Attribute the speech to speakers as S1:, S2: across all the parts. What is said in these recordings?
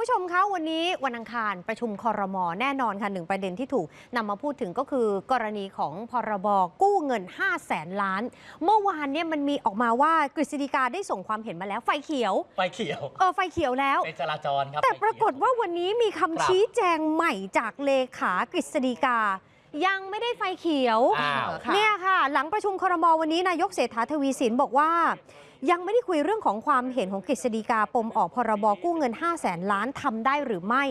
S1: ผู้ชมคะวันนี้วันอังคารประชุมคอรมอแน่นอนค่ะหนึ่งประเด็นที่ถูกนำมาพูดถึงก็คือกรณีของพรบกู้เงิน 5 0 0แสนล้าน เมื่อวานเนี่ยมันมีออกมาว่ากฤษฎีกาได้ส่งความเห็นมาแล้วไฟเขียว
S2: ไฟเขียว
S1: เออไฟเขียวแล้ว
S2: เป็นจราจรครับ
S1: แต่
S2: ไฟเขียว
S1: ปรากฏว่าวันนี้มีคำ
S2: ครับ
S1: ชี้แจงใหม่จากเลขากฤษฎีกายังไม่ได้ไฟเขียว
S2: อ้าว
S1: เนี่ยค่ะ หลังประชุมครมวันนี้นายกเศรษฐาทวีสินบอกว่า ยังไม่ได้คุยเรื่องของความเห็นของกฤษฎีกาปมออกพรบกู้เงิน 5 0 0แสนล้านทำได้หรือไม่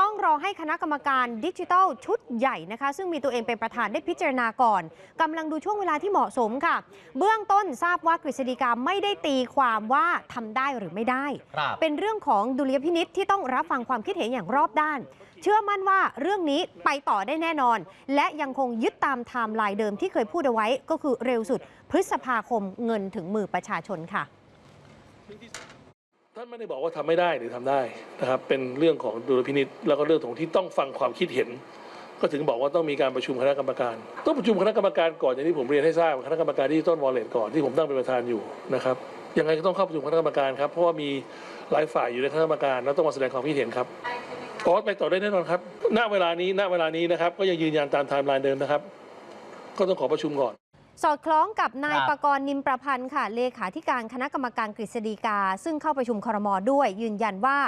S1: ต้องรอให้คณะกรรมการดิจิทัลชุดใหญ่นะคะ ซึ่งมีตัวเองเป็นประธานได้พิจารณาก่อนกำลังดูช่วงเวลาที่เหมาะสมค่ะ เบื้องต้นทราบว่ากฤษฎีกาไม่ได้ตีความว่าทำได้หรือไม่ได้
S2: ครับ
S1: เป็นเรื่องของดุลยพินิษที่ต้องรับฟังความคิดเห็นอย่างรอบด้าน เชื่อมั่นว่าเรื่องนี้ไปต่อได้แน่นอน และยังคงยึดตามไทม์ไลน์เดิมที่เคยพูดเอาไว้ก็คือเร็วสุด พฤษภาคมเงินถึงมือประชาชนค่ะ
S3: ท่านไม่ได้บอกว่าทำไม่ได้หรือทำได้นะครับ เป็นเรื่องของดุลพินิษแล้วก็เรื่องของที่ต้องฟังความคิดเห็น ก็ถึงบอกว่าต้องมีการประชุมคณะกรรมการ ต้องประชุมคณะกรรมการก่อนอย่างที่ผมเรียนให้ทราบคณะกรรมการที่ต้นวอลเล็ตก่อนที่ผมตั้งเป็นประธานอยู่นะครับยังไงก็ต้องเข้าประชุมคณะกรรมการครับเพราะว่ามีหลายฝ่ายอยู่ในคณะกรรมการแล้วต้องมาแสดงความคิดเห็นครับอ๋อไปต่อได้แน่นอนครับ ณ เวลานี้ ณ เวลานี้นะครับ ก็ยังยืนยันตามไทม์ไลน์เดิมนะครับ ก็ต้องขอประชุมก่อน
S1: สอดคล้องกับนาย
S2: ครับ
S1: ประกรณ์นิมประพันธ์ค่ะเลขาธิการคณะกรรมการกฤษฎีกา ซึ่งเข้าประชุมครมด้วย ยืนยันว่า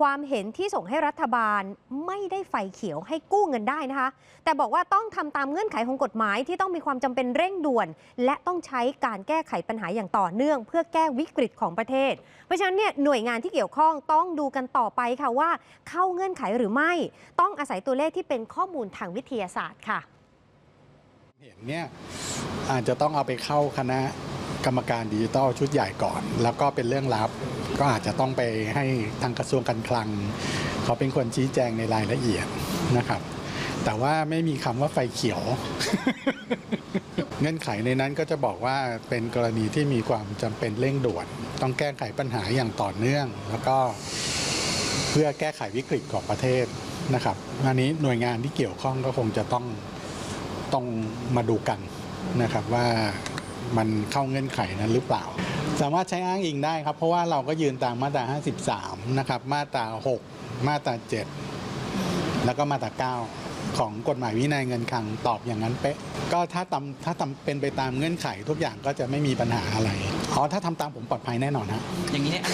S1: ความเห็นที่ส่งให้รัฐบาลไม่ได้ไฟเขียวให้กู้เงินได้นะคะ แต่บอกว่าต้องทำตามเงื่อนไขของกฎหมายที่ต้องมีความจำเป็นเร่งด่วน และต้องใช้การแก้ไขปัญหาอย่างต่อเนื่อง เพื่อแก้วิกฤตของประเทศ เพราะฉะนั้นเนี่ยหน่วยงานที่เกี่ยวข้องต้องดูกันต่อไปค่ะว่า เข้าเงื่อนไขหรือไม่ ต้องอาศัยตัวเลขที่เป็นข้อมูลทางวิทยาศาสตร์ค่ะ
S4: เห็นเนี่ยอาจจะต้องเอาไปเข้าคณะกรรมการดิจิทัลชุดใหญ่ก่อน แล้วก็เป็นเรื่องลับ ก็อาจจะต้องไปให้ทางกระทรวงการคลัง เขาเป็นคนชี้แจงในรายละเอียดนะครับ แต่ว่าไม่มีคำว่าไฟเขียว เงื่อนไขในนั้นก็จะบอกว่าเป็นกรณีที่มีความจำเป็นเร่งด่วน ต้องแก้ไขปัญหาอย่างต่อเนื่อง แล้วก็เพื่อแก้ไขวิกฤตของประเทศนะครับอันนี้หน่วยงานที่เกี่ยวข้องก็คงจะต้อง ต้องมาดูกันนะครับว่ามันเข้าเงื่อนไขนั้นหรือเปล่า สามารถใช้อ้างอิงได้ครับ เพราะว่าเราก็ยืนตามมาตรา 53 นะครับ มาตรา 6 มาตรา 7 แล้วก็มาตรา 9 ของกฎหมายวินัยเงินคลังตอบอย่างนั้นเป๊ะ ก็ถ้าทำถ้าทำเป็นไปตามเงื่อนไขทุกอย่างก็จะไม่มีปัญหาอะไร อ๋อ ถ้าทำตามผมปลอดภัยแน่นอนฮะ
S2: อย่างนี้ในอ